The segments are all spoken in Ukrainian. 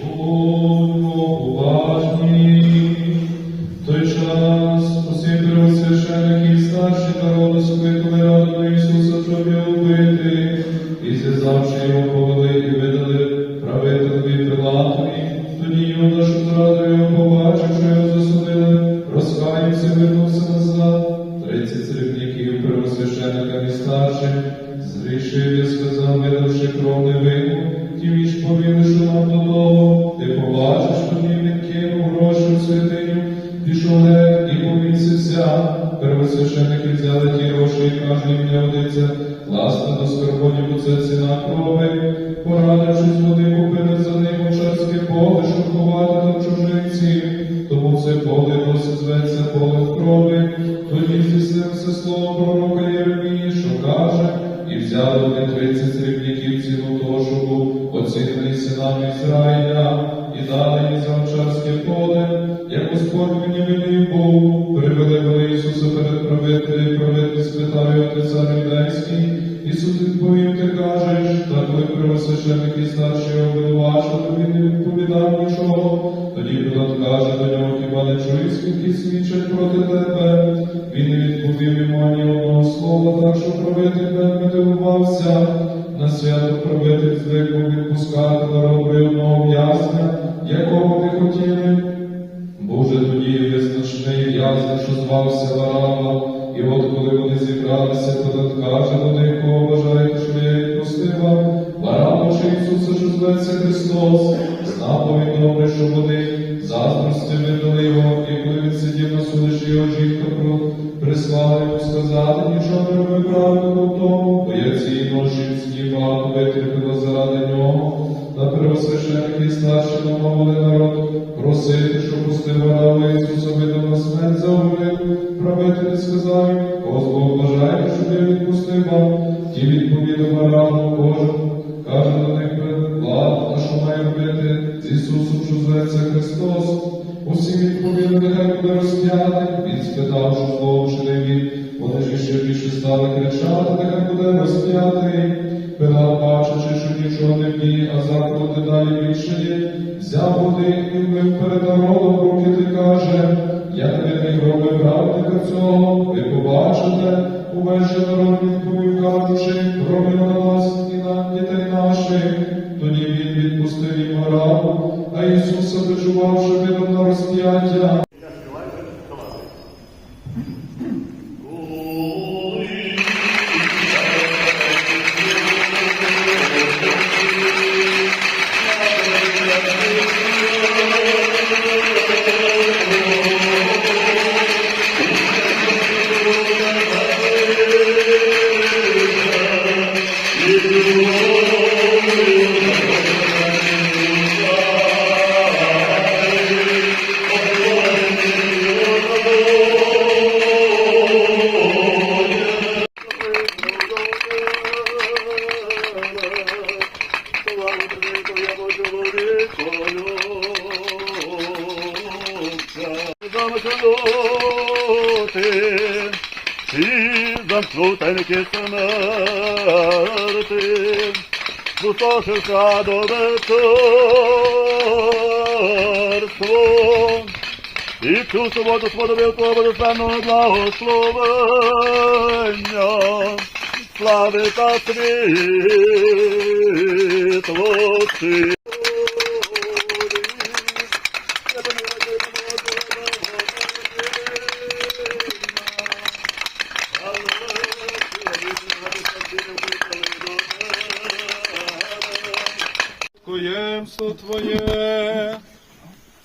Будьмо уважні. Той час зрішив і сказав, видавши кров невинну, ті між повіли, що нам додому, ти побачиш, тоді він кинув гроші в святиню, пішов геть і повісився. Первосвященники взяли ті гроші і каже їм не одиться, власне до скорботі, бо це ціна крови. Порадившись, вони купили за ним овчарське поле, щоб ховати там чужинців. Тому це поле досі зветься поле крови. Тоді здійснилося слово тридцять срібників що був оцінений синами Ізраїля, і дали їм за овчарське поле, як Господь мені велів був, привели вони Ісуса перед правителем, правитель спитав його ти цар юдейський, Ісус відповів, ти кажеш, та коли первосвященники старші обвинувачили, він не відповідав нічого. Тоді Пилат каже до нього, хіба не чуєш, скільки свідчать проти тебе? Він не відповів йому ані одного слова, так що правитель вельми дивувався. На свято правитель звик був відпускати народ би одного в'язня, якого ти хотіли. Був же тоді визначений в'язень, що звався Варава, і от коли вони зібралися, Пилат каже до них, кого бажаєте, що я відпустив Варава чи Ісуса, що зветься Христос, знав добре, що вони заздрості видали його, і коли він сидів на судищі, його сказати, нічого не роби правильно в тому, бо я цієї ночі багато витерпіла заради нього, та первосвященники і старші намовили народ просити, що пустив Варава Ісуса видав на смерть заговорив. Правитель сказав Господь бажає, щоб я відпустив вам. Ті відповіли Вараву кожен. Каже до них ладно, а що має робити з Ісусом, що зветься Христос? Усі відповіли, нехай буде розп'ятий. Він спитав, що зло вчинив він. Вони ж ще більше стали кричати, нехай буде розп'ятий. Пилат, бачачи, що нічого не вміє, а заклади далі більше є, взяв води і вмив перед народом руки ти каже, як не гроби правника цього, ви побачите, увесь же народ відповів, кажучи, гроби на нас і на дітей наших. І замкнутеньки смерти, пустошився до вечорство, і цю суботу сподобив твого божественного благословення, слави та світлості. Коємство Твоє,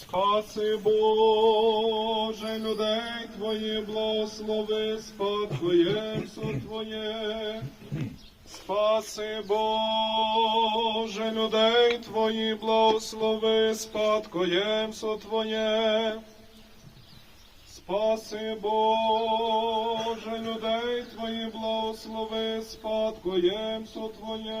спаси Боже, людей Твої, благослови, спадкоємство Твоє. Спаси Боже, людей Твої, благослови, спадкоємство Твоє. Спаси Боже, людей Твої, благослови, спадкоємство Твоє.